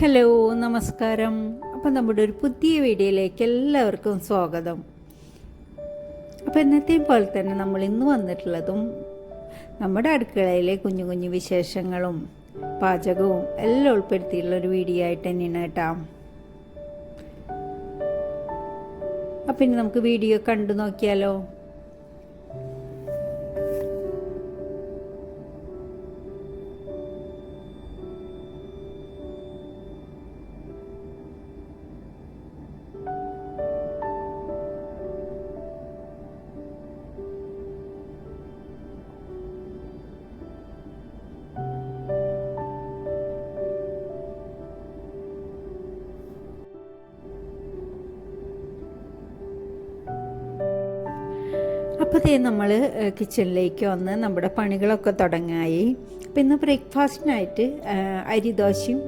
Hello നമസ്കാരം. അപ്പം നമ്മുടെ ഒരു പുതിയ വീഡിയോയിലേക്ക് എല്ലാവർക്കും സ്വാഗതം. അപ്പം എന്നത്തെയും പോലെ തന്നെ നമ്മൾ ഇന്ന് വന്നിട്ടുള്ളതും നമ്മുടെ അടുക്കളയിലെ കുഞ്ഞു കുഞ്ഞു വിശേഷങ്ങളും പാചകവും എല്ലാം ഉൾപ്പെടുത്തിയിട്ടുള്ള ഒരു വീഡിയോ ആയിട്ട് തന്നെയാണ് കേട്ടോ. അപ്പം ഇനി നമുക്ക് വീഡിയോ കണ്ടു നോക്കിയാലോ? അപ്പോഴത്തേ നമ്മൾ കിച്ചണിലേക്ക് വന്ന് നമ്മുടെ പണികളൊക്കെ തുടങ്ങായി. പിന്നെ ഇന്ന് ബ്രേക്ക്ഫാസ്റ്റിനായിട്ട് അരിദോശയും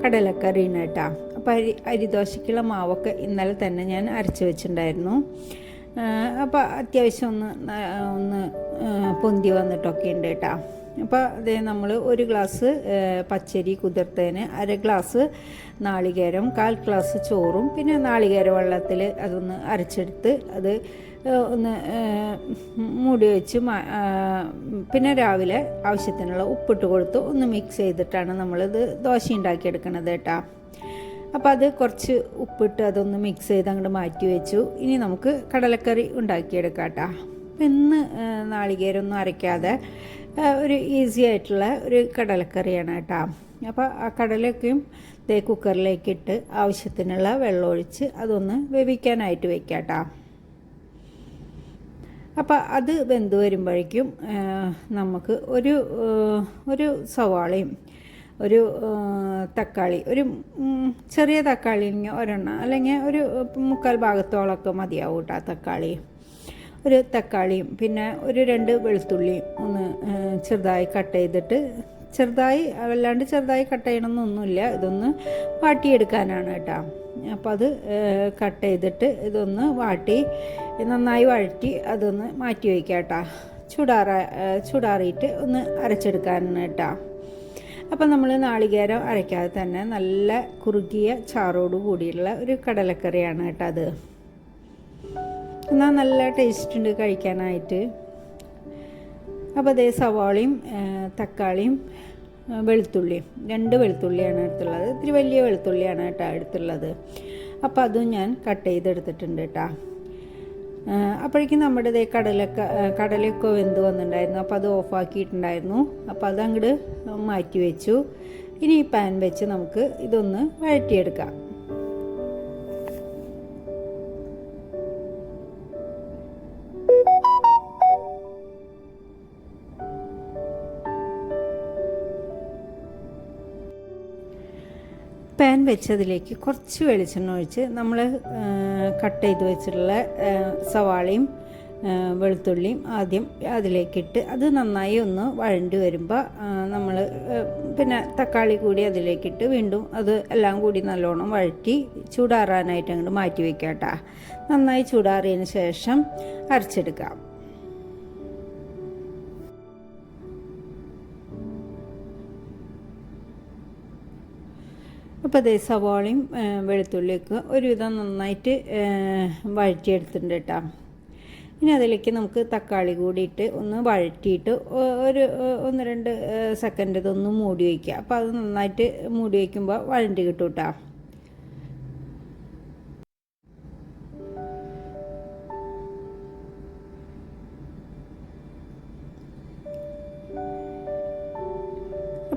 കടലക്കറിയും കേട്ടോ അപ്പോൾ അരി അരിദോശയ്ക്കുള്ള മാവൊക്കെ ഇന്നലെ തന്നെ ഞാൻ അരച്ച് വെച്ചിട്ടുണ്ടായിരുന്നു. അപ്പോൾ അത്യാവശ്യം ഒന്ന് ഒന്ന് പൊന്തി വന്നിട്ടൊക്കെ ഉണ്ട് കേട്ടോ. അപ്പോൾ അതേ നമ്മൾ ഒരു ഗ്ലാസ് പച്ചരി കുതിർത്തതിന് അര ഗ്ലാസ് നാളികേരം കാൽ ഗ്ലാസ് ചോറും പിന്നെ നാളികേര വെള്ളത്തിൽ അതൊന്ന് അരച്ചെടുത്ത് അത് ഒന്ന് മൂടി വെച്ച് പിന്നെ രാവിലെ ആവശ്യത്തിനുള്ള ഉപ്പിട്ട് കൊടുത്ത് ഒന്ന് മിക്സ് ചെയ്തിട്ടാണ് നമ്മളിത് ദോശ ഉണ്ടാക്കിയെടുക്കണത് കേട്ടോ. അപ്പോൾ അത് കുറച്ച് ഉപ്പിട്ട് അതൊന്ന് മിക്സ് ചെയ്ത് അങ്ങോട്ട് മാറ്റി വെച്ചു. ഇനി നമുക്ക് കടലക്കറി ഉണ്ടാക്കിയെടുക്കാം കേട്ടോ. ഇന്ന് നാളികേരൊന്നും അരയ്ക്കാതെ ഒരു ഈസി ആയിട്ടുള്ള ഒരു കടലക്കറിയാണ് കേട്ടോ. അപ്പോൾ ആ കടലൊക്കെയും ദേ കുക്കറിലേക്ക് ഇട്ട് ആവശ്യത്തിനുള്ള വെള്ളം ഒഴിച്ച് അതൊന്ന് വേവിക്കാനായിട്ട് വെക്കാം കേട്ടോ. അപ്പോൾ അത് വെന്ത് വരുമ്പോഴേക്കും നമുക്ക് ഒരു ഒരു സവാളയും ഒരു തക്കാളി ഒരു ചെറിയ തക്കാളി ഒരെണ്ണം അല്ലെങ്കിൽ ഒരു മുക്കാൽ ഭാഗത്തോളമൊക്കെ മതിയാവും കേട്ടോ തക്കാളി. ഒരു തക്കാളിയും പിന്നെ ഒരു രണ്ട് വെളുത്തുള്ളിയും ഒന്ന് ചെറുതായി കട്ട് ചെയ്തിട്ട് ചെറുതായി വല്ലാണ്ട് ചെറുതായി കട്ട് ചെയ്യണമെന്നൊന്നുമില്ല ഇതൊന്ന് വാട്ടിയെടുക്കാനാണ് കേട്ടോ. അപ്പോൾ അത് കട്ട് ചെയ്തിട്ട് ഇതൊന്ന് വാട്ടി നന്നായി വഴറ്റി അതൊന്ന് മാറ്റി വയ്ക്കാം കേട്ടോ. ചൂടാറ ചൂടാറിയിട്ട് ഒന്ന് അരച്ചെടുക്കാനാണ് കേട്ടോ. അപ്പം നമ്മൾ നാളികേരം അരയ്ക്കാതെ തന്നെ നല്ല കുറുകിയ ചാറോട് കൂടിയുള്ള ഒരു കടലക്കറിയാണ് കേട്ടോ അത്. എന്നാൽ നല്ല ടേസ്റ്റ് ഉണ്ട് കഴിക്കാനായിട്ട്. അപ്പോൾ അതേ സവാളയും തക്കാളിയും വെളുത്തുള്ളിയും. രണ്ട് വെളുത്തുള്ളിയാണ് എടുത്തുള്ളത്. ഇത്തിരി വലിയ വെളുത്തുള്ളിയാണ് കേട്ടോ എടുത്തുള്ളത്. അപ്പോൾ അതും ഞാൻ കട്ട് ചെയ്തെടുത്തിട്ടുണ്ട് കേട്ടോ. അപ്പോഴേക്കും നമ്മുടെ ഇതേ കടലൊക്കെ കടലൊക്കെ വെന്ത് വന്നിട്ടുണ്ടായിരുന്നു. അപ്പോൾ അത് ഓഫാക്കിയിട്ടുണ്ടായിരുന്നു. അപ്പോൾ അതങ്ങോട്ട് മാറ്റി വെച്ചു. ഇനി ഈ പാൻ വെച്ച് നമുക്ക് ഇതൊന്ന് വഴറ്റിയെടുക്കാം. പാൻ വെച്ചതിലേക്ക് കുറച്ച് വെളിച്ചെണ്ണ ഒഴിച്ച് നമ്മൾ കട്ട് ചെയ്ത് വെച്ചിട്ടുള്ള സവാളയും വെളുത്തുള്ളിയും ആദ്യം അതിലേക്കിട്ട് അത് നന്നായി ഒന്ന് വഴണ്ടി വരുമ്പോൾ നമ്മൾ പിന്നെ തക്കാളി കൂടി അതിലേക്കിട്ട് വീണ്ടും അത് എല്ലാം കൂടി നല്ലോണം വഴറ്റി ചൂടാറാനായിട്ട് അങ്ങോട്ട് മാറ്റി വയ്ക്കാം കേട്ടോ നന്നായി ചൂടാറിയതിന് ശേഷം അരച്ചെടുക്കാം. അപ്പോൾ ദേ സവാളയും വെളുത്തുള്ളിയൊക്കെ ഒരുവിധം നന്നായിട്ട് വഴറ്റിയെടുത്തിട്ടുണ്ട് കേട്ടോ ഇനി അതിലേക്ക് നമുക്ക് തക്കാളി കൂടിയിട്ട് ഒന്ന് വഴറ്റിയിട്ട് ഒരു ഒന്ന് രണ്ട് സെക്കൻഡ് ഇതൊന്ന് മൂടി വയ്ക്കുക അപ്പോൾ അത് നന്നായിട്ട് മൂടി വയ്ക്കുമ്പോൾ വഴണ്ടി കിട്ടും കേട്ടോ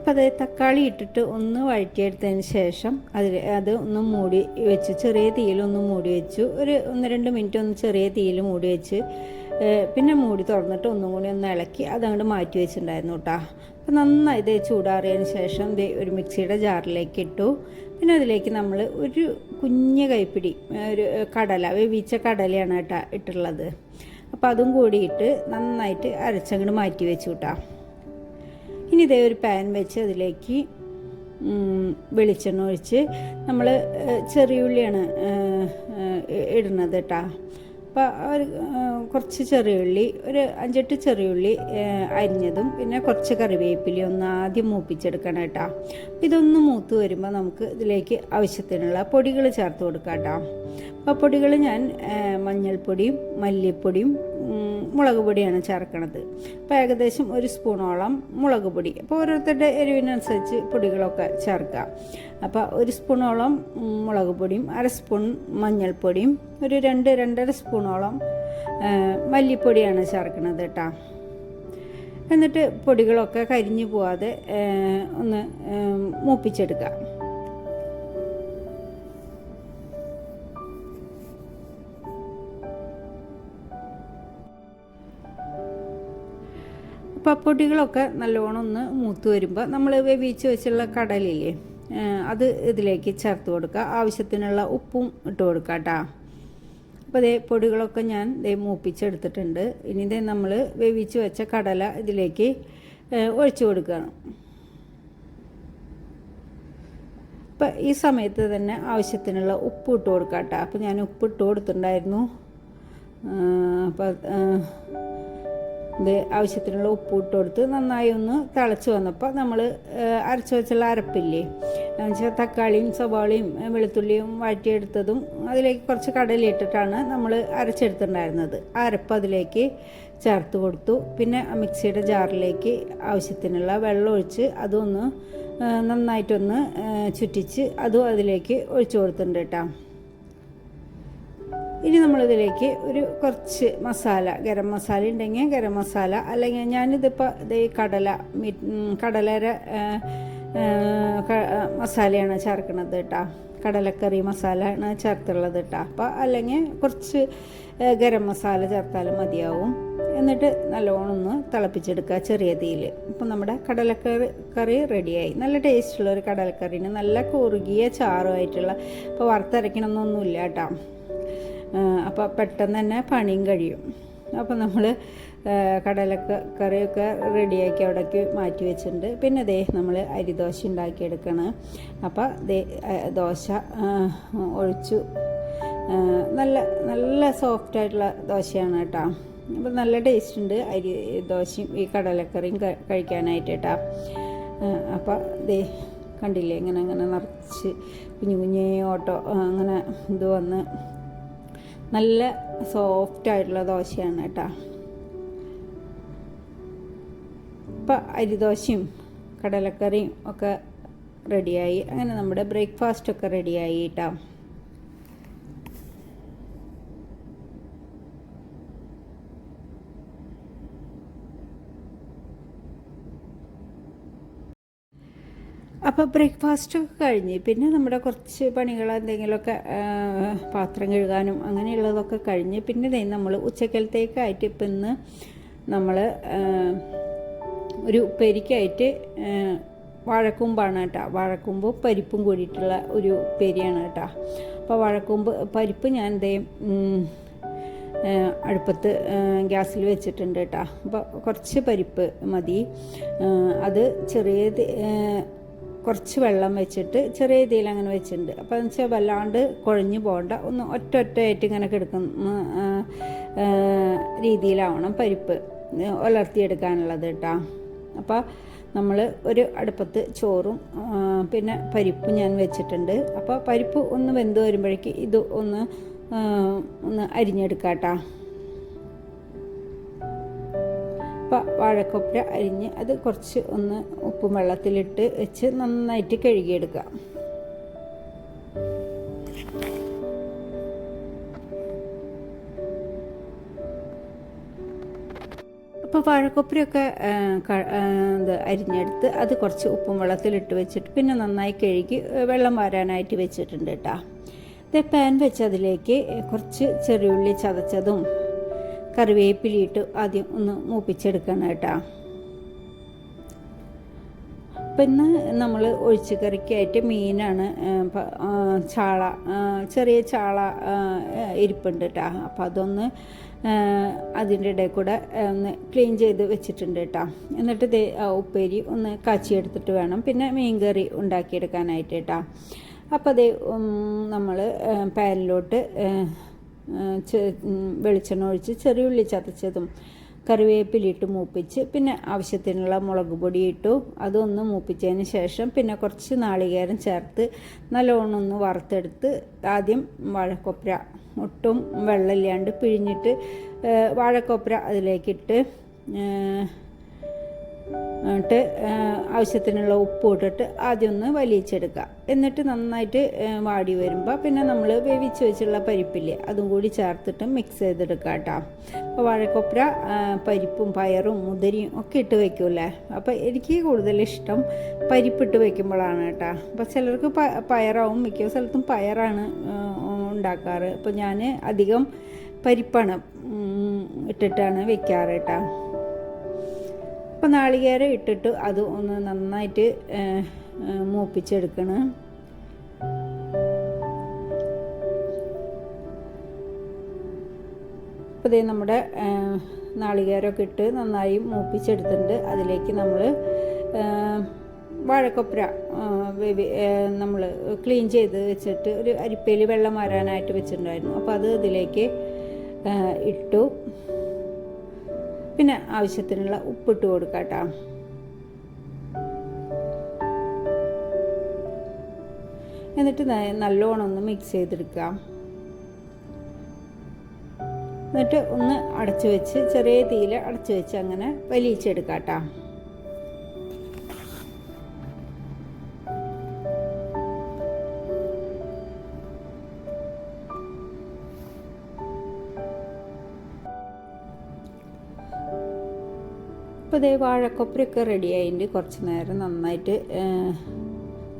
അപ്പോൾ അത് തക്കാളി ഇട്ടിട്ട് ഒന്ന് വഴറ്റിയെടുത്തതിന് ശേഷം അതിൽ അത് ഒന്ന് മൂടി വെച്ച് ചെറിയ തീയിലൊന്ന് മൂടി വെച്ചു. ഒരു ഒന്ന് രണ്ട് മിനിറ്റ് ഒന്ന് ചെറിയ തീയിൽ മൂടി വെച്ച് പിന്നെ മൂടി തുറന്നിട്ട് ഒന്നും കൂടി ഒന്ന് ഇളക്കി അതങ്ങോട്ട് മാറ്റി വെച്ചിട്ടുണ്ടായിരുന്നു കേട്ടോ അപ്പോൾ നന്നായി ഇത് ചൂടാറിയതിന് ശേഷം ഇത് ഒരു മിക്സിയുടെ ജാറിലേക്ക് ഇട്ടു. പിന്നെ അതിലേക്ക് നമ്മൾ ഒരു കുഞ്ഞ് കൈപ്പിടി ഒരു കടല വേവിച്ച കടലയാണ് കേട്ടോ ഇട്ടുള്ളത് അപ്പോൾ അതും കൂടിയിട്ട് നന്നായിട്ട് അരച്ചങ്ങോട്ട് മാറ്റി വെച്ചു കേട്ടോ ഇനി ഇതേ ഒരു പാൻ വെച്ച് അതിലേക്ക് വെളിച്ചെണ്ണ ഒഴിച്ച് നമ്മൾ ചെറിയുള്ളിയാണ് ഇടുന്നത് കേട്ടോ അപ്പോൾ ഒരു കുറച്ച് ചെറിയുള്ളി ഒരു അഞ്ചെട്ട് ചെറിയുള്ളി അരിഞ്ഞതും പിന്നെ കുറച്ച് കറിവേപ്പില ഒന്ന് ആദ്യം മൂപ്പിച്ചെടുക്കണം കേട്ടോ ഇതൊന്ന് മൂത്ത് വരുമ്പോൾ നമുക്ക് ഇതിലേക്ക് ആവശ്യത്തിനുള്ള പൊടികൾ ചേർത്ത് കൊടുക്കാം കേട്ടോ അപ്പോൾ പൊടികൾ ഞാൻ മഞ്ഞൾപ്പൊടിയും മല്ലിപ്പൊടിയും മുളക് പൊടിയാണ് ചേർക്കണത്. അപ്പോൾ ഏകദേശം ഒരു സ്പൂണോളം മുളക് പൊടി. അപ്പോൾ ഓരോരുത്തരുടെ എരിവിനനുസരിച്ച് പൊടികളൊക്കെ ചേർക്കുക അപ്പോൾ ഒരു സ്പൂണോളം മുളക് പൊടിയും അര സ്പൂൺ മഞ്ഞൾപ്പൊടിയും ഒരു രണ്ട് രണ്ടര സ്പൂണോളം മല്ലിപ്പൊടിയാണ് ചേർക്കുന്നത് കേട്ടോ എന്നിട്ട് പൊടികളൊക്കെ കരിഞ്ഞു പോവാതെ ഒന്ന് മൂപ്പിച്ചെടുക്കാം. പപ്പൊടികളൊക്കെ നല്ലോണം ഒന്ന് മൂത്ത് വരുമ്പോൾ നമ്മൾ വേവിച്ച് വെച്ചുള്ള കടലില്ലേ അത് ഇതിലേക്ക് ചേർത്ത് കൊടുക്കുക. ആവശ്യത്തിനുള്ള ഉപ്പും ഇട്ട് കൊടുക്കുക കേട്ടോ. അപ്പോൾ ഇതേ പൊടികളൊക്കെ ഞാൻ ഇതേ മൂപ്പിച്ചെടുത്തിട്ടുണ്ട്. ഇനി ഇതേ നമ്മൾ വേവിച്ച് വെച്ച കടല ഇതിലേക്ക് ഒഴിച്ചു കൊടുക്കുകയാണ്. അപ്പോൾ ഈ സമയത്ത് തന്നെ ആവശ്യത്തിനുള്ള ഉപ്പ് ഇട്ട് കൊടുക്കാം കേട്ടോ. അപ്പോൾ ഞാൻ ഉപ്പ് ഇട്ട് കൊടുത്തിട്ടുണ്ടായിരുന്നു. അപ്പോൾ ഇത് ആവശ്യത്തിനുള്ള ഉപ്പ് ഇട്ട് കൊടുത്ത് നന്നായി ഒന്ന് തിളച്ച് വന്നപ്പോൾ നമ്മൾ അരച്ച് വെച്ചുള്ള അരപ്പില്ലേ? എന്നുവെച്ചാൽ തക്കാളിയും സവാളയും വെളുത്തുള്ളിയും വാറ്റിയെടുത്തതും അതിലേക്ക് കുറച്ച് കടലിട്ടിട്ടാണ് നമ്മൾ അരച്ചെടുത്തിട്ടുണ്ടായിരുന്നത്. അരപ്പ് അതിലേക്ക് ചേർത്ത് കൊടുത്തു. പിന്നെ മിക്സിയുടെ ജാറിലേക്ക് ആവശ്യത്തിനുള്ള വെള്ളം ഒഴിച്ച് അതൊന്ന് നന്നായിട്ടൊന്ന് ചുറ്റിച്ച് അതും അതിലേക്ക് ഒഴിച്ചു കൊടുത്തിട്ടുണ്ട് കേട്ടോ. ഇനി നമ്മളിതിലേക്ക് ഒരു കുറച്ച് മസാല ഗരം മസാല ഉണ്ടെങ്കിൽ ഗരം മസാല അല്ലെങ്കിൽ ഞാനിതിപ്പോൾ ഇത് കടല കടലര മസാലയാണ് ചേർക്കുന്നത് കേട്ടോ കടലക്കറി മസാല ആണ് ചേർത്തുള്ളത് കേട്ടോ അപ്പോൾ അല്ലെങ്കിൽ കുറച്ച് ഗരം മസാല ചേർത്താലും മതിയാവും. എന്നിട്ട് നല്ലോണം ഒന്ന് തിളപ്പിച്ചെടുക്കുക ചെറിയ തീയിൽ ഇപ്പം നമ്മുടെ കടലക്കറി കറി റെഡിയായി. നല്ല ടേസ്റ്റുള്ള ഒരു കടലക്കറിന് നല്ല കുറുകിയ ചാറുമായിട്ടുള്ള ഇപ്പോൾ വറുത്തരയ്ക്കണമെന്നൊന്നുമില്ല കേട്ടോ അപ്പോൾ പെട്ടെന്ന് തന്നെ പണിയും കഴിയും. അപ്പോൾ നമ്മൾ കടലക്ക കറിയൊക്കെ റെഡിയാക്കി അവിടേക്ക് മാറ്റി വെച്ചിട്ടുണ്ട്. പിന്നെ ദേ നമ്മൾ അരിദോശ ഉണ്ടാക്കിയെടുക്കണം. അപ്പോൾ ദേ ദോശ ഒഴിച്ചു. നല്ല നല്ല സോഫ്റ്റ് ആയിട്ടുള്ള ദോശയാണ് കേട്ടോ. അപ്പോൾ നല്ല ടേസ്റ്റ് ഉണ്ട് അരി ദോശയും ഈ കടലക്കറിയും കഴിക്കാനായിട്ട് കേട്ടോ. അപ്പോൾ ദേ കണ്ടില്ലേ ഇങ്ങനെ അങ്ങനെ നിറച്ച് കുഞ്ഞു കുഞ്ഞേ ഓട്ടോ അങ്ങനെ ഇത് വന്ന് നല്ല സോഫ്റ്റ് ആയിട്ടുള്ള ദോശയാണ് കേട്ടോ. ഇപ്പം അരിദോശയും കടലക്കറിയും ഒക്കെ റെഡിയായി അങ്ങനെ നമ്മുടെ ബ്രേക്ക്ഫാസ്റ്റൊക്കെ റെഡിയായി കേട്ടോ. അപ്പോൾ ബ്രേക്ക്ഫാസ്റ്റ് ഒക്കെ കഴിഞ്ഞ്. പിന്നെ നമ്മുടെ കുറച്ച് പണികൾ എന്തെങ്കിലുമൊക്കെ പാത്രം കഴുകാനും അങ്ങനെയുള്ളതൊക്കെ കഴിഞ്ഞ്. പിന്നെ നമ്മൾ ഉച്ചക്കലത്തേക്കായിട്ട് ഇപ്പം ഇന്ന് നമ്മൾ ഒരു ഉപ്പേരിക്കായിട്ട് വാഴക്കൂമ്പാണ് കേട്ടോ. വാഴക്കൂമ്പും പരിപ്പും കൂടിയിട്ടുള്ള ഒരു ഉപ്പേരിയാണ് കേട്ടോ. അപ്പോൾ വാഴക്കൂമ്പ് പരിപ്പ് ഞാൻ എന്തേ അടുപ്പത്ത് ഗ്യാസിൽ വെച്ചിട്ടുണ്ട് കേട്ടോ. അപ്പോൾ കുറച്ച് പരിപ്പ് മതി. അത് ചെറിയ കുറച്ച് വെള്ളം വെച്ചിട്ട് ചെറിയ രീതിയിൽ അങ്ങനെ വെച്ചിട്ടുണ്ട്. അപ്പോൾ എന്ന് വെച്ചാൽ വല്ലാണ്ട് കുഴഞ്ഞു പോകണ്ട. ഒന്ന് ഒറ്റ ഒറ്റയായിട്ട് ഇങ്ങനെ കിടക്കുന്ന രീതിയിലാവണം പരിപ്പ് ഉലർത്തിയെടുക്കാനുള്ളത് കേട്ടോ അപ്പോൾ നമ്മൾ ഒരു അടുപ്പത്ത് ചോറും പിന്നെ പരിപ്പും ഞാൻ വെച്ചിട്ടുണ്ട്. അപ്പോൾ പരിപ്പ് ഒന്ന് വെന്ത് വരുമ്പോഴേക്ക് ഇത് ഒന്ന് ഒന്ന് അരിഞ്ഞെടുക്കാം കേട്ടോ വാഴക്കൊപ്ര അരിഞ്ഞ് അത് കുറച്ച് ഒന്ന് ഉപ്പും വെള്ളത്തിലിട്ട് വെച്ച് നന്നായിട്ട് കഴുകിയെടുക്കുക. അപ്പോൾ വാഴക്കൊപ്രയൊക്കെ ഇത് അരിഞ്ഞെടുത്ത് അത് കുറച്ച് ഉപ്പും വെള്ളത്തിലിട്ട് വെച്ചിട്ട് പിന്നെ നന്നായി കഴുകി വെള്ളം വാരാനായിട്ട് വെച്ചിട്ടുണ്ട് കേട്ടോ ഇത് പാൻ വെച്ച് അതിലേക്ക് കുറച്ച് ചെറിയുള്ളി ചതച്ചതും കറിവേപ്പിലിട്ട് ആദ്യം ഒന്ന് മൂപ്പിച്ചെടുക്കണം കേട്ടോ. അപ്പം ഇന്ന് നമ്മൾ ഒഴിച്ച് കറിക്കായിട്ട് മീനാണ് ചാള ചെറിയ ചാള ഇരിപ്പുണ്ട് കേട്ടോ. അപ്പോൾ അതൊന്ന് അതിന്റെ ഇടയിൽ കൂടെ ഒന്ന് ക്ലീൻ ചെയ്ത് വെച്ചിട്ടുണ്ട് കേട്ടോ. എന്നിട്ട് ഇത് ഉപ്പേരി ഒന്ന് കാച്ചിയെടുത്തിട്ട് വേണം. പിന്നെ മീൻ കറി ഉണ്ടാക്കിയെടുക്കാനായിട്ട് കേട്ടോ. അപ്പോൾ അത് നമ്മൾ പാനിലോട്ട് വെളിച്ചെണ്ണ ഒഴിച്ച് ചെറിയുള്ളി ചതച്ചതും കറിവേപ്പിലിട്ട് മൂപ്പിച്ച് പിന്നെ ആവശ്യത്തിനുള്ള മുളക് പൊടി ഇട്ടു. അതൊന്ന് മൂപ്പിച്ചതിന് ശേഷം പിന്നെ കുറച്ച് നാളികേരം ചേർത്ത് നല്ലോണം ഒന്ന് വറുത്തെടുത്ത് ആദ്യം വാഴക്കൊപ്ര ഒട്ടും വെള്ളമില്ലാണ്ട് പിഴിഞ്ഞിട്ട് വാഴക്കൊപ്ര അതിലേക്കിട്ട് എന്നിട്ട് ആവശ്യത്തിനുള്ള ഉപ്പ് ഇട്ടിട്ട് ആദ്യം ഒന്ന് വലിയിച്ചെടുക്കുക. എന്നിട്ട് നന്നായിട്ട് വാടി വരുമ്പോൾ പിന്നെ നമ്മൾ വേവിച്ച് വെച്ചുള്ള പരിപ്പില്ലേ അതും കൂടി ചേർത്തിട്ട് മിക്സ് ചെയ്തെടുക്കുക കേട്ടോ. അപ്പോൾ വാഴക്കൊപ്ര പരിപ്പും പയറും മുതിരിയും ഒക്കെ ഇട്ട് വയ്ക്കൂലേ അപ്പോൾ എനിക്ക് കൂടുതൽ ഇഷ്ടം പരിപ്പിട്ട് വയ്ക്കുമ്പോഴാണ് കേട്ടോ. അപ്പോൾ ചിലർക്ക് പയറാവും മിക്ക സ്ഥലത്തും പയറാണ് ഉണ്ടാക്കാറ്. അപ്പോൾ ഞാൻ അധികം പരിപ്പാണ് ഇട്ടിട്ടാണ് വെക്കാറ് കേട്ടോ. അപ്പോൾ നാളികേരം ഇട്ടിട്ട് അത് ഒന്ന് നന്നായിട്ട് മൂപ്പിച്ചെടുക്കണം. അപ്പോൾ ഇതേ നമ്മുടെ നാളികേരമൊക്കെ ഇട്ട് നന്നായി മൂപ്പിച്ചെടുത്തിട്ടുണ്ട്. അതിലേക്ക് നമ്മൾ വാഴക്കൊപ്ര നമ്മൾ ക്ലീൻ ചെയ്ത് വെച്ചിട്ട് ഒരു അരിപ്പയിൽ വെള്ളം വരാനായിട്ട് വെച്ചിട്ടുണ്ടായിരുന്നു. അപ്പോൾ അത് ഇതിലേക്ക് ഇട്ടു. പിന്നെ ആവശ്യത്തിനുള്ള ഉപ്പിട്ട് കൊടുക്കാം എന്നിട്ട് നല്ലോണം ഒന്ന് മിക്സ് ചെയ്തെടുക്കാം എന്നിട്ട് ഒന്ന് അടച്ചു വെച്ച് ചെറിയ തീയിൽ അടച്ചു വെച്ച് അങ്ങനെ വലിയിച്ചെടുക്കാം കേട്ടോ അപ്പോൾ ഇതേ വാഴക്കൊപ്പരൊക്കെ റെഡി ആയിട്ട് കുറച്ച് നേരം നന്നായിട്ട്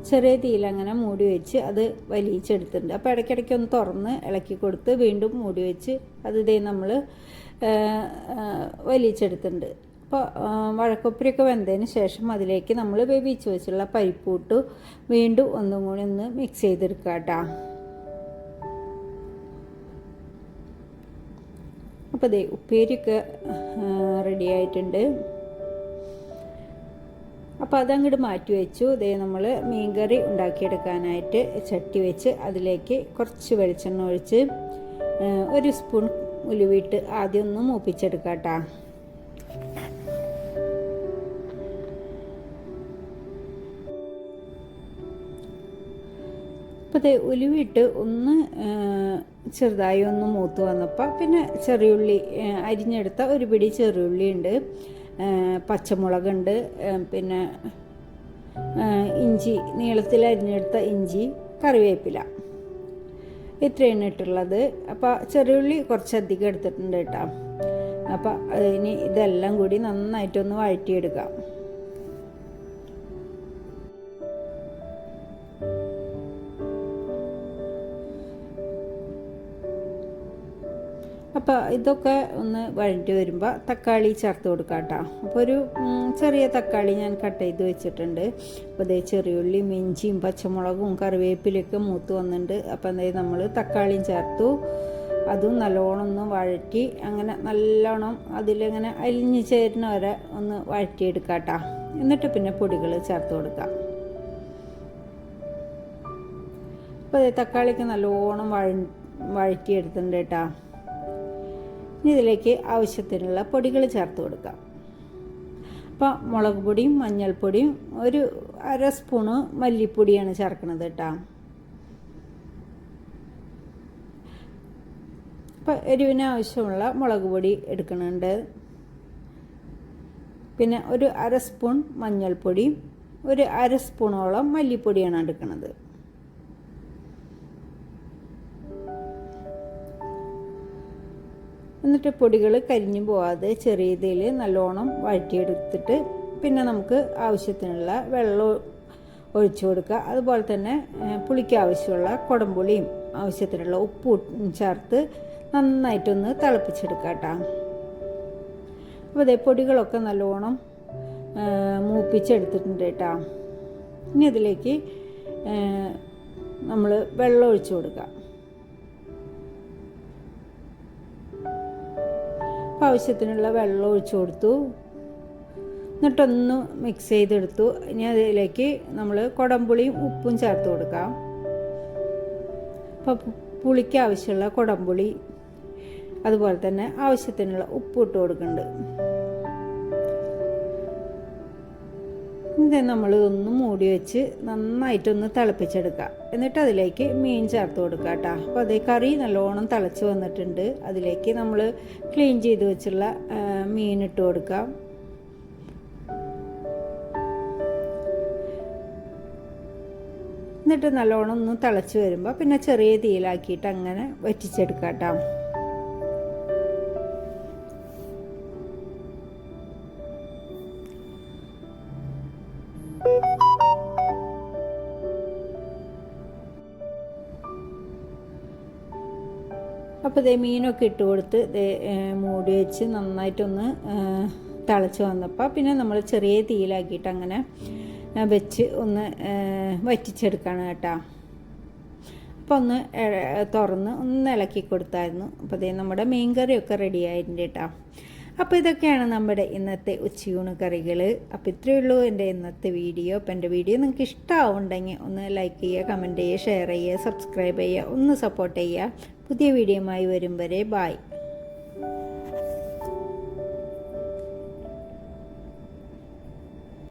ചെറിയ തീയിൽ അങ്ങനെ മൂടി വെച്ച് അത് വലിയിച്ചെടുത്തിട്ടുണ്ട് അപ്പോൾ ഇടയ്ക്കിടയ്ക്ക് ഒന്ന് തുറന്ന് ഇളക്കി കൊടുത്ത് വീണ്ടും മൂടി വെച്ച് അത് ഇതേ നമ്മൾ വലിയിച്ചെടുത്തിട്ടുണ്ട് അപ്പോൾ വഴക്കൊപ്പരയൊക്കെ വെന്തതിന് ശേഷം അതിലേക്ക് നമ്മൾ വേവിച്ച് വെച്ചുള്ള പരിപ്പൂട്ട് വീണ്ടും ഒന്നും കൂടി ഒന്ന് മിക്സ് ചെയ്തെടുക്കുക കേട്ടോ. അപ്പോൾ ദേ ഉപ്പേരിയൊക്കെ റെഡി ആയിട്ടുണ്ട്. അപ്പോൾ അതങ്ങോട്ട് മാറ്റി വെച്ചു. ഇതേ നമ്മൾ മീൻകറി ഉണ്ടാക്കിയെടുക്കാനായിട്ട് ചട്ടി വെച്ച് അതിലേക്ക് കുറച്ച് വെളിച്ചെണ്ണ ഒഴിച്ച് ഒരു സ്പൂൺ ഉലുവിട്ട് ആദ്യം ഒന്ന് മൂപ്പിച്ചെടുക്കാം കേട്ടോ അപ്പോൾ ഇത് ഉലുവിട്ട് ഒന്ന് ചെറുതായി ഒന്ന് മൂത്ത് വന്നപ്പോൾ പിന്നെ ചെറിയുള്ളി അരിഞ്ഞെടുത്ത ഒരു പിടി ചെറിയുള്ളി ഉണ്ട് പച്ചമുളകുണ്ട് പിന്നെ ഇഞ്ചി നീളത്തിൽ അരിഞ്ഞെടുത്ത ഇഞ്ചി കറിവേപ്പില. ഇത്രയാണ് ഇട്ടുള്ളത് അപ്പോൾ ചെറിയുള്ളി കുറച്ചധികം എടുത്തിട്ടുണ്ട് കേട്ടോ. അപ്പോൾ ഇനി ഇതെല്ലാം കൂടി നന്നായിട്ടൊന്ന് വഴറ്റിയെടുക്കാം. അപ്പോൾ ഇതൊക്കെ ഒന്ന് വഴറ്റി വരുമ്പോൾ തക്കാളി ചേർത്ത് കൊടുക്കാം കേട്ടോ. അപ്പോൾ ഒരു ചെറിയ തക്കാളി ഞാൻ കട്ട് ചെയ്ത് വെച്ചിട്ടുണ്ട്. അപ്പോൾ അതേ ചെറിയുള്ളിയും ഇഞ്ചിയും പച്ചമുളകും കറിവേപ്പിലൊക്കെ മൂത്ത് വന്നിട്ടുണ്ട് അപ്പോൾ എന്തായാലും നമ്മൾ തക്കാളിയും ചേർത്തു. അതും നല്ലോണം ഒന്ന് വഴറ്റി അങ്ങനെ നല്ലോണം അതിലിങ്ങനെ അലിഞ്ഞു ചേരുന്ന വരെ ഒന്ന് വഴറ്റിയെടുക്കാം കേട്ടോ. എന്നിട്ട് പിന്നെ പൊടികൾ ചേർത്ത് കൊടുക്കാം. അപ്പോൾ തക്കാളിക്ക് നല്ലോണം വഴ വഴറ്റിയെടുത്തിട്ടുണ്ട് കേട്ടോ. ഇനി ഇതിലേക്ക് ആവശ്യത്തിനുള്ള പൊടികൾ ചേർത്ത് കൊടുക്കാം. അപ്പോൾ മുളക് പൊടിയും മഞ്ഞൾപ്പൊടിയും ഒരു അര സ്പൂണ് മല്ലിപ്പൊടിയാണ് ചേർക്കുന്നത് കേട്ടോ അപ്പോൾ എരിവിന് ആവശ്യമുള്ള മുളക് പൊടി എടുക്കുന്നുണ്ട്. പിന്നെ ഒരു അര സ്പൂൺ മഞ്ഞൾപ്പൊടി ഒരു അര സ്പൂണോളം മല്ലിപ്പൊടിയാണ് എടുക്കുന്നത്. എന്നിട്ട് പൊടികൾ കരിഞ്ഞു പോവാതെ ചെറിയ ഇതിൽ നല്ലോണം വഴറ്റിയെടുത്തിട്ട് പിന്നെ നമുക്ക് ആവശ്യത്തിനുള്ള വെള്ളം ഒഴിച്ചു കൊടുക്കുക. അതുപോലെ തന്നെ പുളിക്ക് ആവശ്യമുള്ള കുടംപുളിയും ആവശ്യത്തിനുള്ള ഉപ്പ് ചേർത്ത് നന്നായിട്ടൊന്ന് തിളപ്പിച്ചെടുക്കുക കേട്ടോ. അപ്പോൾ അതേ പൊടികളൊക്കെ നല്ലോണം മൂപ്പിച്ചെടുത്തിട്ടുണ്ട് കേട്ടോ. ഇനി അതിലേക്ക് നമ്മൾ വെള്ളം ഒഴിച്ചു കൊടുക്കുക. ആവശ്യത്തിനുള്ള വെള്ളം ഒഴിച്ചു കൊടുത്തു. എന്നിട്ടൊന്ന് മിക്സ് ചെയ്തെടുത്തു. ഇനി അതിലേക്ക് നമ്മൾ കുടംപുളിയും ഉപ്പും ചേർത്ത് കൊടുക്കാം. അപ്പോൾ പുളിക്ക് ആവശ്യമുള്ള കുടംപുളി അതുപോലെ തന്നെ ആവശ്യത്തിനുള്ള ഉപ്പ് ഇട്ട് കൊടുക്കുന്നുണ്ട്. ഇത് നമ്മൾ ഒന്ന് മൂടി വെച്ച് നന്നായിട്ടൊന്ന് തിളപ്പിച്ചെടുക്കുക എന്നിട്ട് അതിലേക്ക് മീൻ ചേർത്ത് കൊടുക്കുക കേട്ടോ. അപ്പോൾ അതേ കറി നല്ലോണം തിളച്ച് വന്നിട്ടുണ്ട്. അതിലേക്ക് നമ്മൾ ക്ലീൻ ചെയ്ത് വെച്ചുള്ള മീൻ ഇട്ട് കൊടുക്കാം. എന്നിട്ട് നല്ലോണം ഒന്ന് തിളച്ച് വരുമ്പോൾ പിന്നെ ചെറിയ തീയിലാക്കിയിട്ട് അങ്ങനെ വറ്റിച്ചെടുക്കാം കേട്ടോ. അപ്പോൾ ഇതേ മീനൊക്കെ ഇട്ട് കൊടുത്ത് മൂടി വെച്ച് നന്നായിട്ടൊന്ന് തിളച്ച് വന്നപ്പോൾ പിന്നെ നമ്മൾ ചെറിയ തീയിലാക്കിയിട്ട് അങ്ങനെ വെച്ച് ഒന്ന് വറ്റിച്ചെടുക്കണം കേട്ടോ. അപ്പോൾ ഒന്ന് തുറന്ന് ഒന്ന് ഇളക്കി കൊടുത്തായിരുന്നു. അപ്പോൾ അതേ നമ്മുടെ മീൻ കറിയൊക്കെ റെഡി ആയിട്ടുണ്ട് കേട്ടോ. അപ്പോൾ ഇതൊക്കെയാണ് നമ്മുടെ ഇന്നത്തെ ഉച്ചയൂണ് കറികൾ അപ്പോൾ ഇത്രയേ ഉള്ളൂ എന്റെ ഇന്നത്തെ വീഡിയോ. അപ്പോൾ എന്റെ വീഡിയോ നിങ്ങൾക്ക് ഇഷ്ടമാവുണ്ടെങ്കിൽ ഒന്ന് ലൈക്ക് ചെയ്യുക കമന്റ് ചെയ്യുക ഷെയർ ചെയ്യുക സബ്സ്ക്രൈബ് ചെയ്യുക ഒന്ന് സപ്പോർട്ട് ചെയ്യുക. പുതിയ വീഡിയോയുമായി വരും വരെ ബായ്